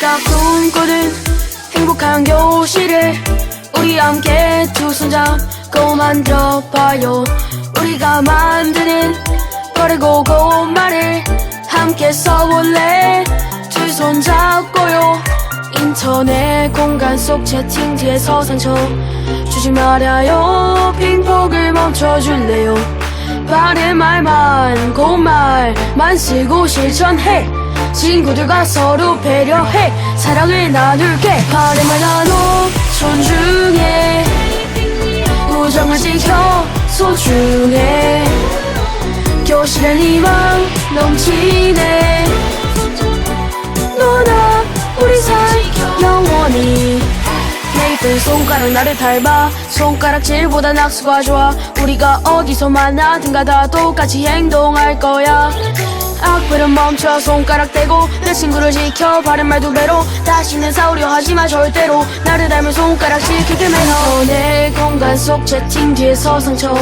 딱 꿈꾸는 행복한 교실을 우리 함께 두 손 잡고 만들어봐요. 우리가 만드는 빠르고 고운 말을 함께 써볼래? 두 손 잡고요. 인터넷 공간 속 채팅지에서 상처 주지 말아요. 핑폭을 멈춰줄래요? 바른 말만 고운 말만 쓰고 실천해 친구들과 서로 배려해 사랑을 나눌게 말 나눠 존중해. 우정을 지켜 소중해. 교실엔 희망 넘치네. 너나 우리 사이 영원히. 내 손가락 나를 닮아 손가락질보다 낙수가 좋아. 우리가 어디서 만나든가 다 똑같이 행동할 거야 악플은 멈춰 손가락 대고 내 친구를 지켜 바른 말 두 배로 다시는 싸우려 하지마 절대로. 나를 닮은 손가락 지키게 매너. 내 공간 속 채팅지에서 상처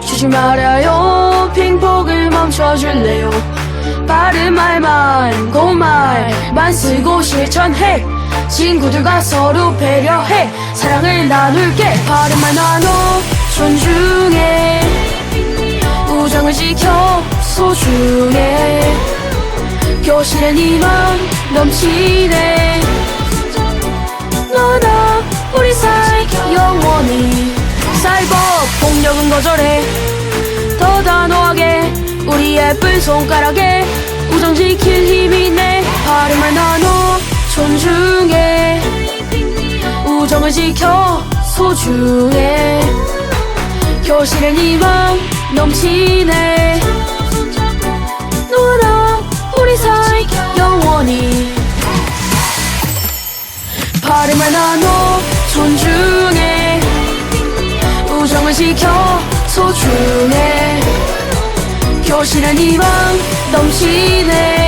주지 말아요. 핑폭을 멈춰줄래요? 바른 말만 고운 말만 쓰고 실천해. 친구들과 서로 배려해. 사랑을 나눌게. 바른 말 나눠 존중해. 우정을 지켜 소중해. 교실엔 희망 넘치네. 너나 우리 사이 영원히 사이버 폭력은 거절해. 더 단호하게 우리 예쁜 손가락에 우정 지킬 힘이 내말 나눠 존중해. 우정을 지켜 소중해. 교실엔 희망 넘치네 지켜 소중해 교실엔 희망 넘치네